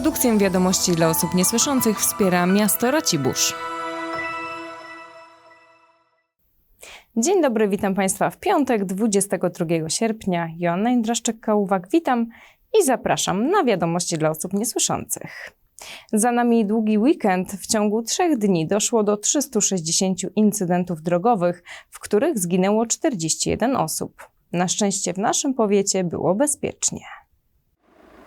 Produkcję wiadomości dla osób niesłyszących wspiera miasto Racibórz. Dzień dobry, witam Państwa w piątek, 22 sierpnia. Joanna Indraszczyk-Kałówak, witam i zapraszam na wiadomości dla osób niesłyszących. Za nami długi weekend. W ciągu trzech dni doszło do 360 incydentów drogowych, w których zginęło 41 osób. Na szczęście w naszym powiecie było bezpiecznie.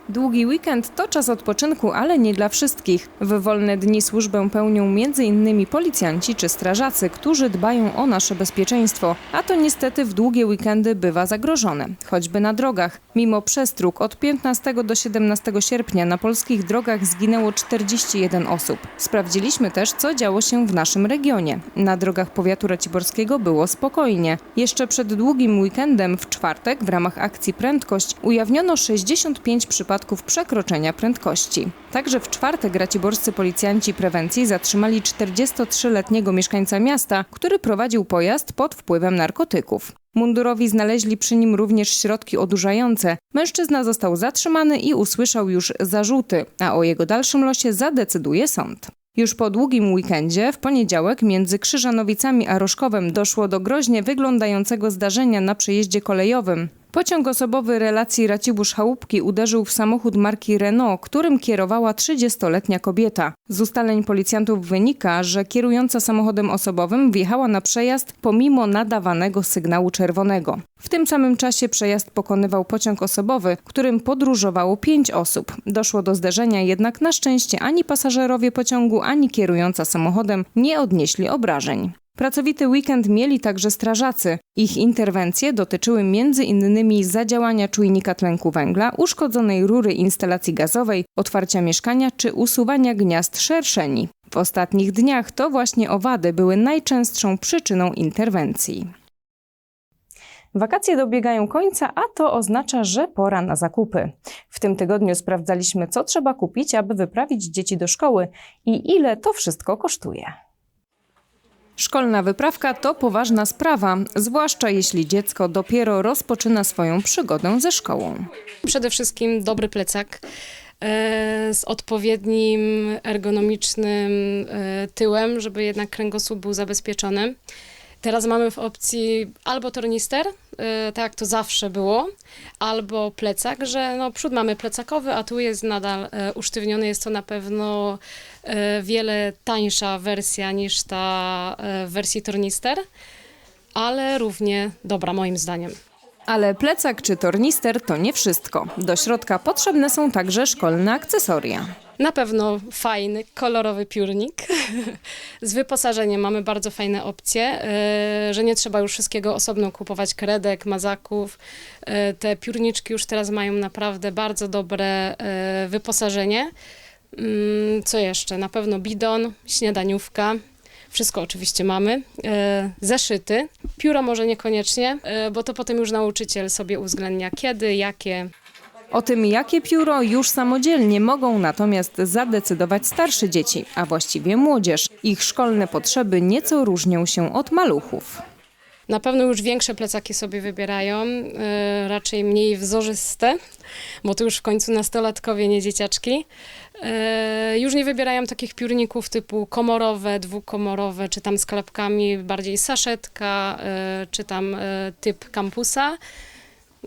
Długi weekend to czas odpoczynku, ale nie dla wszystkich. W wolne dni służbę pełnią m.in. policjanci czy strażacy, którzy dbają o nasze bezpieczeństwo, a to niestety w długie weekendy bywa zagrożone, choćby na drogach. Mimo przestróg od 15 do 17 sierpnia na polskich drogach zginęło 41 osób. Sprawdziliśmy też, co działo się w naszym regionie. Na drogach powiatu raciborskiego było spokojnie. Jeszcze przed długim weekendem w czwartek w ramach akcji Prędkość ujawniono 65 przypadków przekroczenia prędkości. Także w czwartek raciborscy policjanci prewencji zatrzymali 43-letniego mieszkańca miasta, który prowadził pojazd pod wpływem narkotyków. Mundurowi znaleźli przy nim również środki odurzające. Mężczyzna został zatrzymany i usłyszał już zarzuty, a o jego dalszym losie zadecyduje sąd. Już po długim weekendzie, w poniedziałek między Krzyżanowicami a Rożkowem doszło do groźnie wyglądającego zdarzenia na przejeździe kolejowym. Pociąg osobowy relacji Racibórz-Chałupki uderzył w samochód marki Renault, którym kierowała 30-letnia kobieta. Z ustaleń policjantów wynika, że kierująca samochodem osobowym wjechała na przejazd pomimo nadawanego sygnału czerwonego. W tym samym czasie przejazd pokonywał pociąg osobowy, którym podróżowało pięć osób. Doszło do zderzenia, jednak na szczęście ani pasażerowie pociągu, ani kierująca samochodem nie odnieśli obrażeń. Pracowity weekend mieli także strażacy. Ich interwencje dotyczyły m.in. zadziałania czujnika tlenku węgla, uszkodzonej rury instalacji gazowej, otwarcia mieszkania czy usuwania gniazd szerszeni. W ostatnich dniach to właśnie owady były najczęstszą przyczyną interwencji. Wakacje dobiegają końca, a to oznacza, że pora na zakupy. W tym tygodniu sprawdzaliśmy, co trzeba kupić, aby wyprawić dzieci do szkoły i ile to wszystko kosztuje. Szkolna wyprawka to poważna sprawa, zwłaszcza jeśli dziecko dopiero rozpoczyna swoją przygodę ze szkołą. Przede wszystkim dobry plecak e, z odpowiednim ergonomicznym e, tyłem, żeby jednak kręgosłup był zabezpieczony. Teraz mamy w opcji albo tornister, e, tak jak to zawsze było, albo plecak, że no, przód mamy plecakowy, a tu jest nadal e, usztywniony. Jest to na pewno e, wiele tańsza wersja niż ta w wersji tornister, ale równie dobra moim zdaniem. Ale plecak czy tornister to nie wszystko. Do środka potrzebne są także szkolne akcesoria. Na pewno fajny, kolorowy piórnik. Z wyposażeniem mamy bardzo fajne opcje, e, że nie trzeba już wszystkiego osobno kupować, kredek, mazaków. E, Te piórniczki już teraz mają naprawdę bardzo dobre e, wyposażenie. Mm, Co jeszcze? Na pewno bidon, śniadaniówka. Wszystko oczywiście mamy. Zeszyty. Pióro może niekoniecznie, bo to potem już nauczyciel sobie uwzględnia kiedy, jakie. O tym, jakie pióro już samodzielnie mogą natomiast zadecydować starsze dzieci, a właściwie młodzież. Ich szkolne potrzeby nieco różnią się od maluchów. Na pewno już większe plecaki sobie wybierają, e, raczej mniej wzorzyste, bo to już w końcu nastolatkowie, nie dzieciaczki. E, już nie wybierają takich piórników typu komorowe, dwukomorowe, czy tam z klapkami, bardziej saszetka, e, czy tam typ kampusa.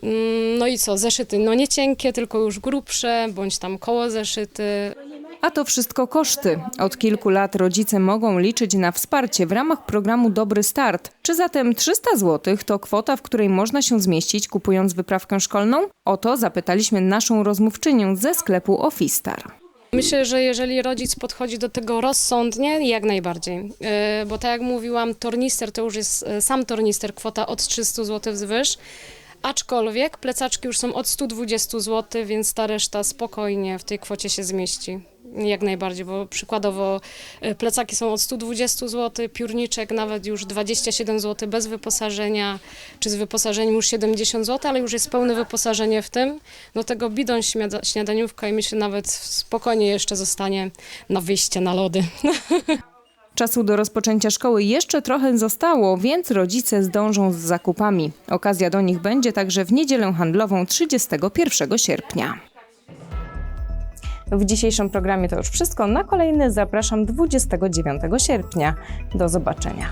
Mm, No i co, zeszyty, no nie cienkie, tylko już grubsze, bądź tam koło zeszyty. A to wszystko koszty. Od kilku lat rodzice mogą liczyć na wsparcie w ramach programu Dobry Start. Czy zatem 300 zł to kwota, w której można się zmieścić kupując wyprawkę szkolną? O to zapytaliśmy naszą rozmówczynię ze sklepu Ofistar. Myślę, że jeżeli rodzic podchodzi do tego rozsądnie, jak najbardziej. Yy, Bo tak jak mówiłam, tornister to już jest yy, sam tornister, kwota od 300 zł wzwyż. Aczkolwiek plecaczki już są od 120 zł, więc ta reszta spokojnie w tej kwocie się zmieści. Jak najbardziej, bo przykładowo yy, plecaki są od 120 zł, piórniczek nawet już 27 zł bez wyposażenia, czy z wyposażeniem już 70 zł, ale już jest pełne wyposażenie w tym. Do tego bidon śniada- śniadaniówka i myślę nawet spokojnie jeszcze zostanie na wyjście na lody. Czasu do rozpoczęcia szkoły jeszcze trochę zostało, więc rodzice zdążą z zakupami. Okazja do nich będzie także w niedzielę handlową 31 sierpnia. W dzisiejszym programie to już wszystko. Na kolejny zapraszam 29 sierpnia. Do zobaczenia.